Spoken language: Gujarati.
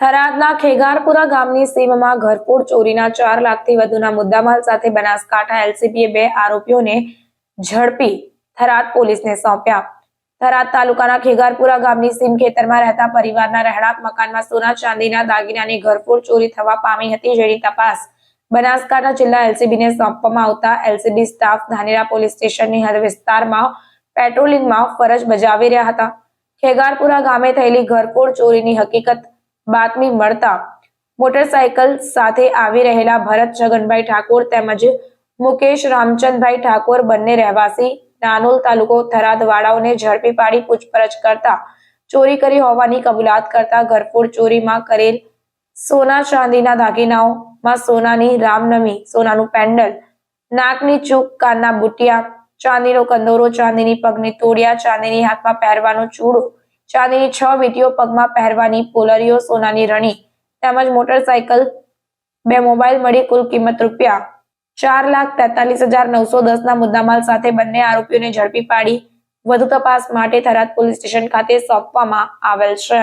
થરાદના ખેગારપુરા ગામની સીમમાં ઘરફોડ ચોરીના ચાર લાખથી વધુના મુદ્દામાલ સાથે બનાસકાંઠા એલસીબીએ બે આરોપીઓને ઝડપી થરાદ પોલીસને સોંપ્યા. થરાદ તાલુકાના ખેગારપુરા ગામની સીમ ખેતરમાં રહેતા પરિવારના રહેણાંક મકાનમાં સોના, ચાંદીના દાગીનાની ઘરફોડ ચોરી થવા પામી હતી જેની તપાસ બનાસકાંઠા જિલ્લા એલસીબીને સોંપવામાં આવતા એલસીબી સ્ટાફ ધાનેરા પોલીસ સ્ટેશનની હદ વિસ્તારમાં પેટ્રોલિંગમાં ફરજ બજાવી રહ્યા હતા. ખેગારપુરા ગામે થયેલી ઘરફોડ ચોરીની હકીકત બાતમી મળતા મોટરસાયકલ સાથે આવી રહેલા ભરત છગનભાઈ ઠાકોર તેમજ મુકેશ રામચંદભાઈ ઠાકોર બંને રહેવાસી નાનોલ તાલુકો થરાદ વાળાઓને ઝડપી પાડી પૂછપરછ કરતા ચોરી કરી હોવાની કબૂલાત કરતા ઘરફોડ ચોરીમાં કરેલ સોના ચાંદીના દાગીનાઓમાં સોનાની રામનમી, સોનાનું પેન્ડલ, નાકની ચૂક, કાનના બુટિયા, ચાંદીનો કંદોરો, ચાંદીની પગની તોડિયા, ચાંદીની હાથમાં પહેરવાનો ચૂડો ચાંદીની છ વીટીઓ પગમાં પહેરવાની, પોલરીઓ, સોનાની રણી તેમજ મોટરસાયકલ બે મોબાઈલ મળી કુલ કિંમત રૂપિયા ચાર લાખ તેતાલીસ હજાર નવસો દસના મુદ્દામાલ સાથે બંને આરોપીઓને ઝડપી પાડી. વધુ તપાસ માટે થરાદ પોલીસ સ્ટેશન ખાતે સોંપવામાં આવેલ છે.